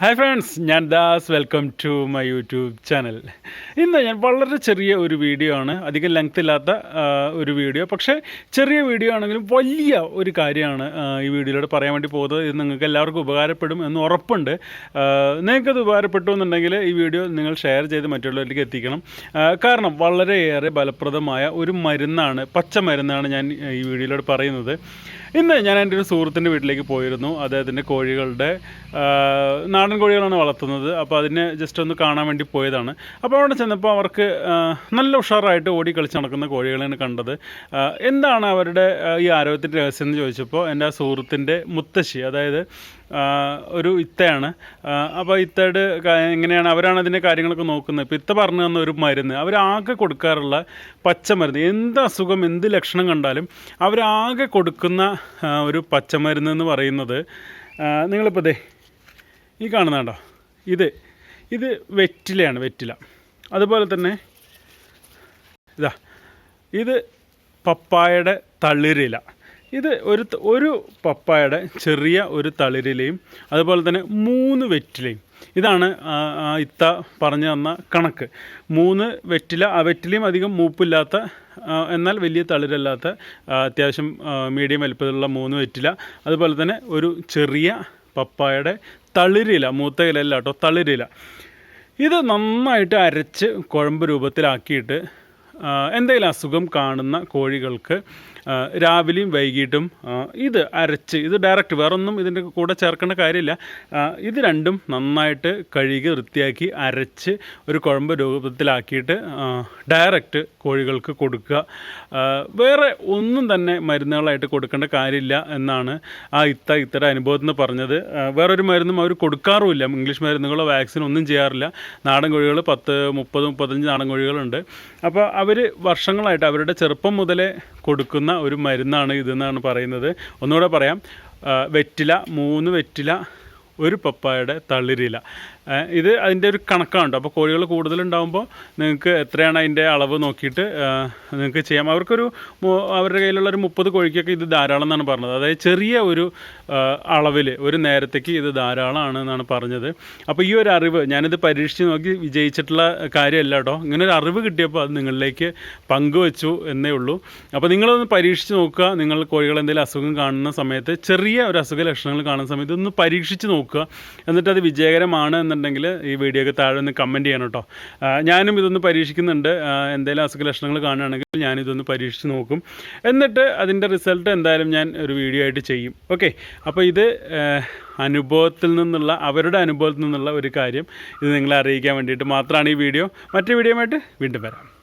Hi friends ഞാൻ Das. Welcome to my YouTube channel ഇന്ന് ഞാൻ വളരെ ചെറിയ ഒരു വീഡിയോ ആണ്. അധികം ലെങ്ത് ഇല്ലാത്ത ഒരു വീഡിയോ പക്ഷേ ചെറിയ വീഡിയോ ആണെങ്കിലും വലിയ ഒരു കാര്യമാണ് ഈ വീഡിയോയിലൂടെ പറയാൻ വേണ്ടി പോകുന്നത്. ഇത് നിങ്ങൾക്ക് എല്ലാവർക്കും ഉപകാരപ്പെടും എന്ന് ഉറപ്പുണ്ട്. നിങ്ങൾക്കത് ഉപകാരപ്പെട്ടു എന്നുണ്ടെങ്കിൽ ഈ വീഡിയോ നിങ്ങൾ ഷെയർ ചെയ്ത് മറ്റുള്ളവരിലേക്ക് എത്തിക്കണം. കാരണം വളരെയേറെ ഫലപ്രദമായ ഒരു മരുന്നാണ് പച്ച മരുന്നാണ് ഞാൻ ഈ വീഡിയോയിലൂടെ പറയുന്നത്. ഇന്ന് ഞാൻ എന്റെ ഒരു സുഹൃത്തിന്റെ വീട്ടിലേക്ക് പോയിരുന്നു. അദ്ദേഹത്തിന്റെ കോഴികളുടെ നാടൻ കോഴികളാണ് വളർത്തുന്നത്. അപ്പോൾ അതിനെ ജസ്റ്റ് ഒന്ന് കാണാൻ വേണ്ടി പോയതാണ്. അപ്പോൾ അവിടെ ചെന്നപ്പോൾ അവർക്ക് നല്ല ഉഷാറായിട്ട് ഓടി കളിച്ച് നടക്കുന്ന കോഴികളെയാണ് കണ്ടത്. എന്താണ് അവരുടെ ഈ ആരോഗ്യത്തിന്റെ രഹസ്യം എന്ന് ചോദിച്ചപ്പോൾ എന്റെ ആ സുഹൃത്തിന്റെ മുത്തശ്ശി അതായത് ഒരു ഇത്തയാണ്. അപ്പോൾ ഇത്തയുടെ എങ്ങനെയാണ് അവരാണ് അതിന്റെ കാര്യങ്ങളൊക്കെ നോക്കുന്നത്? ഇപ്പോൾ ഇത്ത പറഞ്ഞു തന്ന ഒരു മരുന്ന് അവരാകെ കൊടുക്കാറുള്ള പച്ചമരുന്ന് എന്ത് അസുഖം എന്ത് ലക്ഷണം കണ്ടാലും അവരാകെ കൊടുക്കുന്ന ഒരു പച്ചമരുന്ന് എന്ന് പറയുന്നത്. നിങ്ങളിപ്പോൾ ദേ ഈ കാണുന്ന കണ്ടോ? ഇത് ഇത് വെറ്റിലയാണ് വെറ്റില. അതുപോലെ തന്നെ ഇതാ ഇത് പപ്പായയുടെ തളിരില. ഇത് ഒരു ഒരു പപ്പായയുടെ ചെറിയ ഒരു തളിരിലയും അതുപോലെ തന്നെ മൂന്ന് വെറ്റിലയും. ഇതാണ് ഇത്ത പറഞ്ഞു തന്ന കണക്ക്. മൂന്ന് വെറ്റില ആ വെറ്റിലയും അധികം മൂപ്പില്ലാത്ത എന്നാൽ വലിയ തളിരല്ലാത്ത അത്യാവശ്യം മീഡിയം വലിപ്പത്തിലുള്ള മൂന്ന് വെറ്റില. അതുപോലെ തന്നെ ഒരു ചെറിയ പപ്പായയുടെ തളിരില മൂത്ത ഇലയല്ല കേട്ടോ തളിരില. ഇത് നന്നായിട്ട് അരച്ച് കുഴമ്പ് രൂപത്തിലാക്കിയിട്ട് എന്തെങ്കിലും അസുഖം കാണുന്ന കോഴികൾക്ക് രാവിലെയും വൈകിട്ടും ഇത് അരച്ച് ഇത് ഡയറക്റ്റ് വേറൊന്നും ഇതിന്റെ കൂടെ ചേർക്കേണ്ട കാര്യമില്ല. ഇത് രണ്ടും നന്നായിട്ട് കഴുകി വൃത്തിയാക്കി അരച്ച് ഒരു കുഴമ്പ് രൂപത്തിലാക്കിയിട്ട് ഡയറക്റ്റ് കോഴികൾക്ക് കൊടുക്കുക. വേറെ ഒന്നും തന്നെ മരുന്നുകളായിട്ട് കൊടുക്കേണ്ട കാര്യമില്ല എന്നാണ് ആ ഇത്ത ഇത്തരം അനുഭവത്തിൽ നിന്ന് പറഞ്ഞത്. വേറൊരു മരുന്നും അവർ കൊടുക്കാറുമില്ല. ഇംഗ്ലീഷ് മരുന്നുകളോ വാക്സിൻ ഒന്നും ചെയ്യാറില്ല. നാടൻ കോഴികൾ പത്ത് മുപ്പത് മുപ്പത്തഞ്ച് നാടൻ കോഴികളുണ്ട്. അപ്പോൾ അവർ വർഷങ്ങളായിട്ട് അവരുടെ ചെറുപ്പം മുതലേ കൊടുക്കുന്ന ഒരു മരുന്നാണ് ഇതെന്നാണ് പറയുന്നത്. ഒന്നുകൂടെ പറയാം. വെറ്റില മൂന്ന് വെറ്റില ഒരു പപ്പായയുടെ തളിരില. ഇത് അതിന്റെ ഒരു കണക്കാണ് അപ്പോൾ കോഴികൾ കൂടുതലുണ്ടാകുമ്പോൾ നിങ്ങൾക്ക് എത്രയാണ് അതിന്റെ അളവ് നോക്കിയിട്ട് നിങ്ങൾക്ക് ചെയ്യാം. അവർക്കൊരു അവരുടെ കയ്യിലുള്ള ഒരു മുപ്പത് കോഴിക്കൊക്കെ ഇത് ധാരാളം എന്നാണ് പറഞ്ഞത്. അതായത് ചെറിയ ഒരു അളവിൽ ഒരു നേരത്തേക്ക് ഇത് ധാരാളമാണ് എന്നാണ് പറഞ്ഞത്. അപ്പോൾ ഈ ഒരു അറിവ് ഞാനിത് പരീക്ഷിച്ച് നോക്കി വിജയിച്ചിട്ടുള്ള കാര്യമല്ല കേട്ടോ ഇങ്ങനെ ഒരു അറിവ് കിട്ടിയപ്പോൾ അത് നിങ്ങളിലേക്ക് പങ്കുവച്ചു എന്നേ ഉള്ളൂ. അപ്പോൾ നിങ്ങളൊന്ന് പരീക്ഷിച്ച് നോക്കുക. നിങ്ങൾ കോഴികൾ എന്തെങ്കിലും അസുഖം കാണുന്ന സമയത്ത് ചെറിയ ഒരു അസുഖ ലക്ഷണങ്ങൾ കാണുന്ന സമയത്ത് ഒന്ന് പരീക്ഷിച്ച് നോക്കുക. എന്നിട്ട് അത് വിജയകരമാണ് എന്നുണ്ടെങ്കിൽ ഈ വീഡിയോക്ക് താഴെ ഒന്ന് കമന്റ് ചെയ്യണം കേട്ടോ. ഞാനും ഇതൊന്ന് പരീക്ഷിക്കുന്നുണ്ട്. എന്തെങ്കിലും അസുഖ ലക്ഷണങ്ങൾ കാണുകയാണെങ്കിൽ ഞാനിതൊന്ന് പരീക്ഷിച്ച് നോക്കും. എന്നിട്ട് അതിന്റെ റിസൾട്ട് എന്തായാലും ഞാൻ ഒരു വീഡിയോ ആയിട്ട് ചെയ്യും. ഓക്കെ അപ്പോൾ ഇത് അനുഭവത്തിൽ നിന്നുള്ള അവരുടെ അനുഭവത്തിൽ നിന്നുള്ള ഒരു കാര്യം ഇത് നിങ്ങളെ അറിയിക്കാൻ വേണ്ടിയിട്ട് മാത്രമാണ് ഈ വീഡിയോ മറ്റു വീഡിയോ ആയിട്ട് വീണ്ടും വരാം.